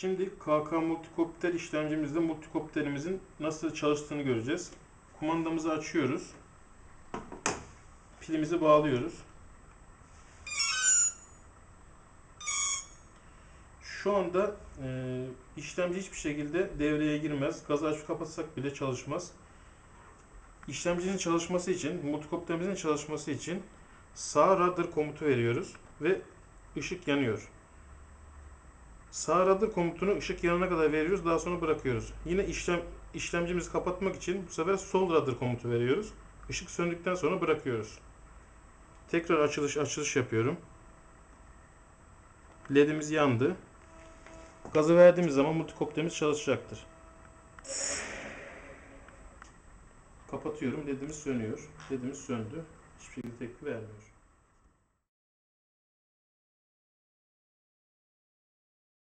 Şimdi KK Multikopter işlemcimizde multikopterimizin nasıl çalıştığını göreceğiz. Kumandamızı açıyoruz. Pilimizi bağlıyoruz. Şu anda e, işlemci hiçbir şekilde devreye girmez. Gazı açıp kapatsak bile çalışmaz. İşlemcinin çalışması için, multikopterimizin çalışması için sağ radar komutu veriyoruz ve ışık yanıyor. Sağ radar komutunu ışık yanana kadar veriyoruz. Daha sonra bırakıyoruz. Yine işlem işlemcimizi kapatmak için bu sefer sol radar komutu veriyoruz. Işık söndükten sonra bırakıyoruz. Tekrar açılış açılış yapıyorum. LED'imiz yandı. Gazı verdiğimiz zaman multikopterimiz çalışacaktır. Kapatıyorum. LED'imiz sönüyor. LED'imiz söndü. Hiçbir şekilde tepki vermiyor.